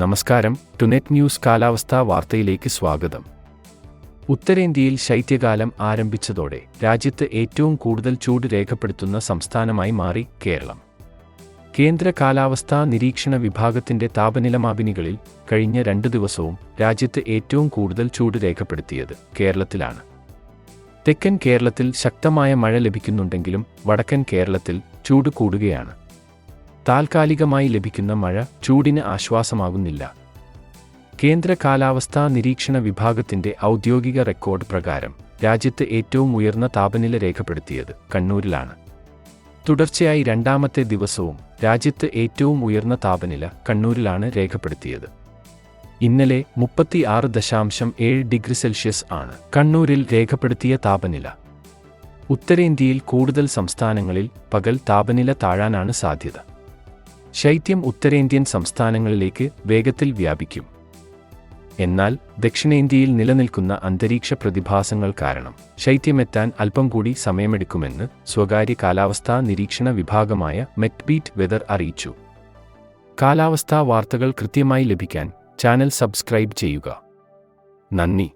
നമസ്കാരം. ടുനെറ്റ് ന്യൂസ് കാലാവസ്ഥാ വാർത്തയിലേക്ക് സ്വാഗതം. ഉത്തരേന്ത്യയിൽ ശൈത്യകാലം ആരംഭിച്ചതോടെ രാജ്യത്ത് ഏറ്റവും കൂടുതൽ ചൂട് രേഖപ്പെടുത്തുന്ന സംസ്ഥാനമായി മാറി കേരളം. കേന്ദ്ര കാലാവസ്ഥാ നിരീക്ഷണ വിഭാഗത്തിന്റെ താപനില മാപിനികളിൽ കഴിഞ്ഞ രണ്ടു ദിവസവും രാജ്യത്ത് ഏറ്റവും കൂടുതൽ ചൂട് രേഖപ്പെടുത്തിയത് കേരളത്തിലാണ്. തെക്കൻ കേരളത്തിൽ ശക്തമായ മഴ ലഭിക്കുന്നുണ്ടെങ്കിലും വടക്കൻ കേരളത്തിൽ ചൂട് കൂടുകയാണ്. താൽക്കാലികമായി ലഭിക്കുന്ന മഴ ചൂടിന് ആശ്വാസമാകുന്നില്ല കേന്ദ്ര കാലാവസ്ഥാ നിരീക്ഷണ വിഭാഗത്തിന്റെ ഔദ്യോഗിക റെക്കോർഡ് പ്രകാരം രാജ്യത്ത് ഏറ്റവും ഉയർന്ന താപനില രേഖപ്പെടുത്തിയത് കണ്ണൂരിലാണ്. തുടർച്ചയായി രണ്ടാമത്തെ ദിവസവും രാജ്യത്ത് ഏറ്റവും ഉയർന്ന താപനില കണ്ണൂരിലാണ് രേഖപ്പെടുത്തിയത്. ഇന്നലെ മുപ്പത്തിയാറ് ദശാംശം ഏഴ് ഡിഗ്രി സെൽഷ്യസ് ആണ് കണ്ണൂരിൽ രേഖപ്പെടുത്തിയ താപനില. ഉത്തരേന്ത്യയിൽ കൂടുതൽ സംസ്ഥാനങ്ങളിൽ പകൽ താപനില താഴാനാണ് സാധ്യത. ശൈത്യം ഉത്തരേന്ത്യൻ സംസ്ഥാനങ്ങളിലേക്ക് വേഗത്തിൽ വ്യാപിക്കും. എന്നാൽ ദക്ഷിണേന്ത്യയിൽ നിലനിൽക്കുന്ന അന്തരീക്ഷ പ്രതിഭാസങ്ങൾ കാരണം ശൈത്യമെത്താൻ അല്പം കൂടി സമയമെടുക്കുമെന്ന് സ്വകാര്യ കാലാവസ്ഥാ നിരീക്ഷണ വിഭാഗമായ മെറ്റ്ബീറ്റ് വെതർ അറിയിച്ചു. കാലാവസ്ഥാ വാർത്തകൾ കൃത്യമായി ലഭിക്കാൻ ചാനൽ സബ്സ്ക്രൈബ് ചെയ്യുക. നന്ദി.